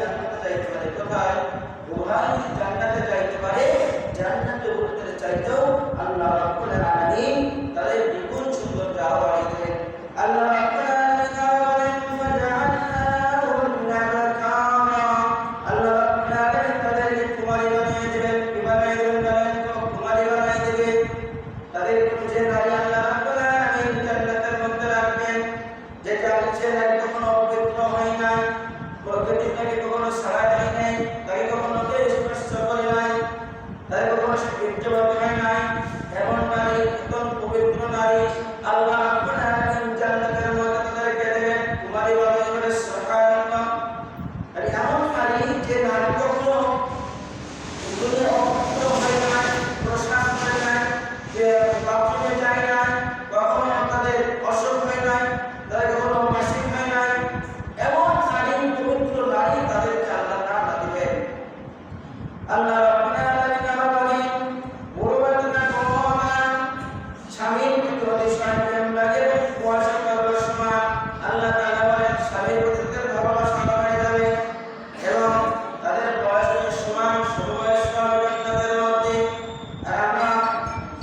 জান্নাতে যাইতে পারে। কোথায়? উভয় জান্নাতে যাইতে পারে। জান্নাতে উঠতে চাইতেও আল্লাহ রাব্বুল আলামিন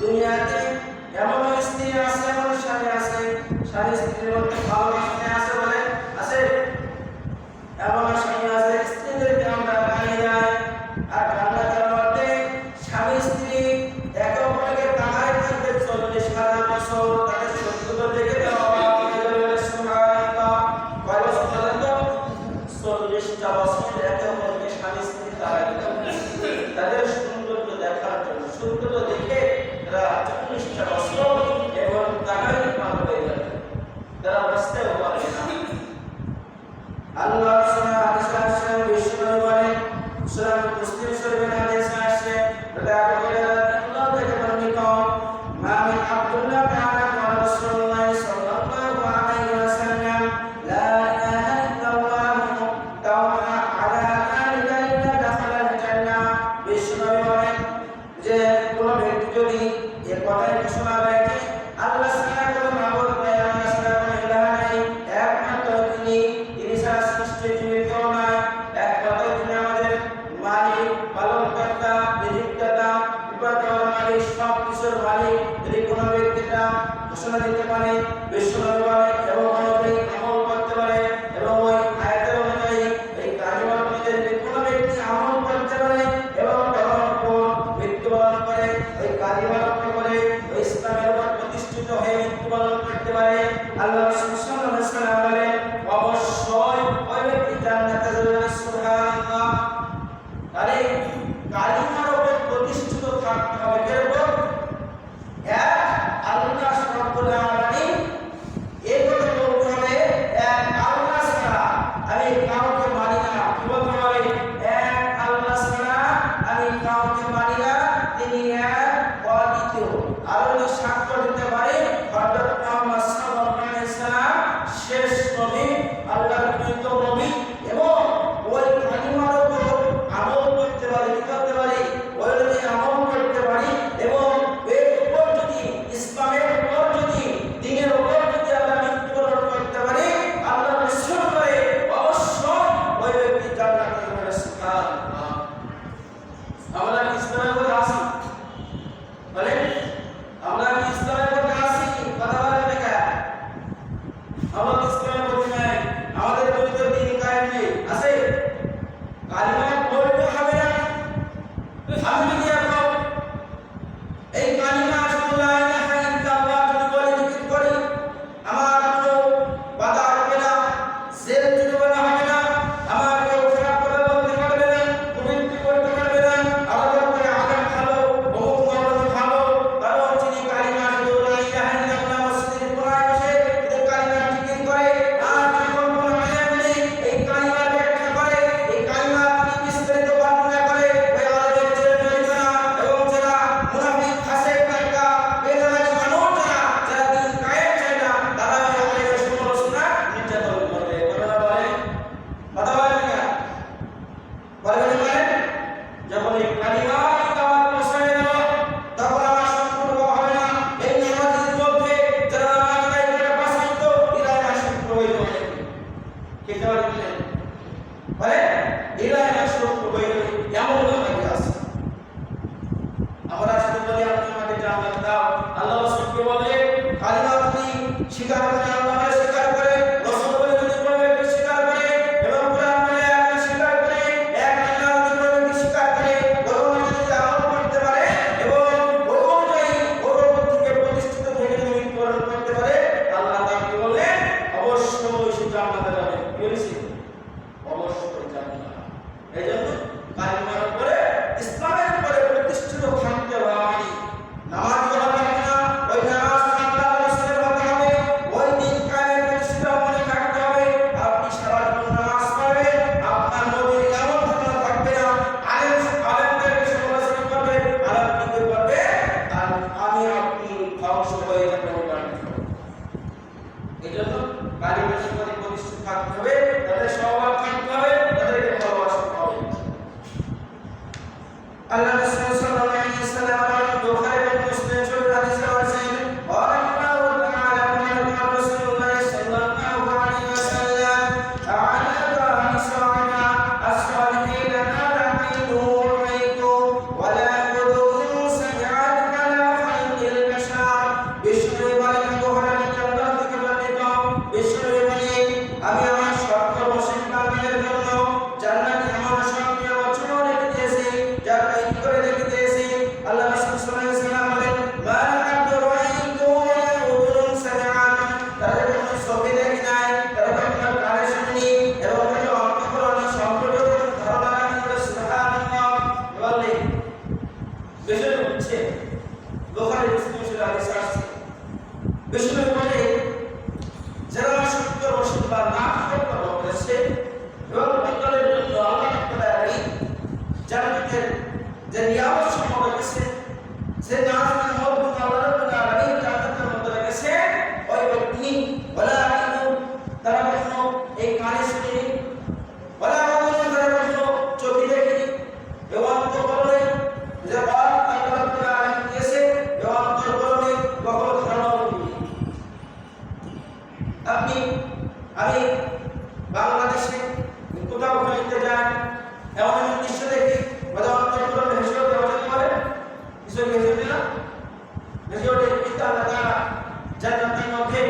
দুনিয়াতে এমন স্ত্রী আছে এমন স্বামী আছে স্বামী স্ত্রীর মধ্যে ভালো তিনি তিনি সারা সৃষ্টি তিনি তুলনায় একমাত্র তিনি আমাদের মালিক, পালনকর্তা সব কিছুর মালিক যদি কোনো ব্যক্তিটা ঘোষণা দিতে পারে বিশ্ব তা হতে পারি না তিনি এক অদ্বিতীয় আরও যদি সাক্ষ্য দিতে পারে কে জবাব দিলেন বলে এই জন্য Resulü sallallahu aleyhi ve sellem Без আমি বাংলাদেশে কোথাও ঘুরতে যাই, এমন এমন দৃশ্য দেখি হেসে ওঠে অর্জন করে ঈশ্বরকে হেসে দিলাম? হেসে ওঠে কিন্তু আল্লাহ তারা জান্নাতের মধ্যে